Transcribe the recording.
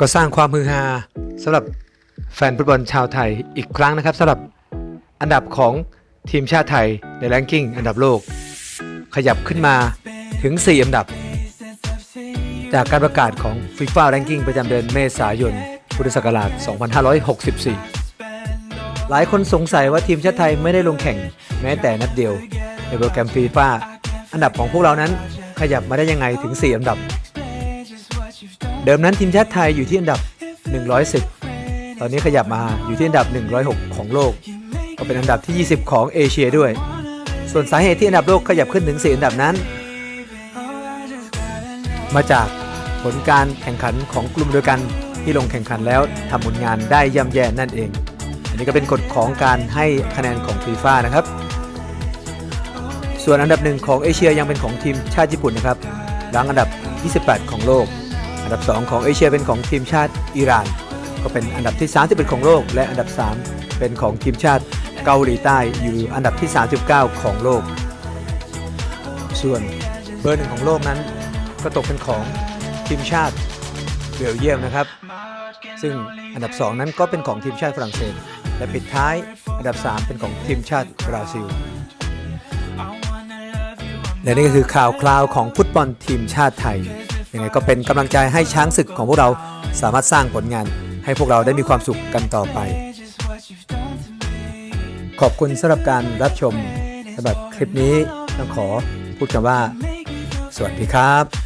ก็สร้างความฮือฮาสำหรับแฟนฟุตบอลชาวไทยอีกครั้งนะครับสำหรับอันดับของทีมชาติไทยในแรงกิ้งอันดับโลก ขยับขึ้นมาถึง 4 อันดับ จากการประกาศของ FIFA Ranking ประจำเดือนเมษายน พุทธศักราช 2564 หลายคนสงสัยว่าทีมชาติไทยไม่ได้ลงแข่งแม้แต่นัดเดียว ในโปรแกรมฟีฟ่าอันดับของพวกเรานั้นขยับมาได้ยังไงถึง 4 อันดับ เดิมนั้นทีมชาติไทยอยู่ที่อันดับ 110 ตอนนี้ขยับมาอยู่ที่อันดับ 106 ของโลก ก็เป็นอันดับที่ 20 ของเอเชียด้วย ส่วนสาเหตุที่อันดับโลกขยับขึ้นถึง 4 อันดับนั้น มาจากผลการแข่งขันของกลุ่มเดียวกันที่ลงแข่งขันแล้วทำผลงานได้ย่ำแย่นั่นเอง อันนี้ก็เป็นกฎของการให้คะแนนของฟีฟ่านะครับ ส่วนอันดับหนึ่งของเอเชียยังเป็นของทีมชาติญี่ปุ่นนะครับหลังอันดับ 28 ของโลก อันดับ 2 ของเอเชียเป็นของทีมชาติอิหร่าน ก็เป็นอันดับที่ 31 ของโลก และอันดับ 3 เป็นของทีมชาติเกาหลีใต้อยู่อันดับที่ 39 ของโลก ส่วนเบอร์หนึ่งของโลกนั้น ก็ตกเป็นของทีมชาติเบลเยียมนะครับ ซึ่งอันดับ 2 นั้นก็เป็นของทีมชาติฝรั่งเศส และปิดท้ายอันดับ 3 เป็นของทีมชาติบราซิลและนี่ก็คือข่าวคราวของฟุตบอลทีมชาติไทย ยังไงก็เป็นกำลังใจให้ช้างศึกของพวกเราสามารถสร้างผลงาน ให้พวกเราได้มีความสุขกันต่อไป ขอบคุณสำหรับการรับชมสำหรับคลิปนี้ต้องขอพูดคำว่า สวัสดีครับ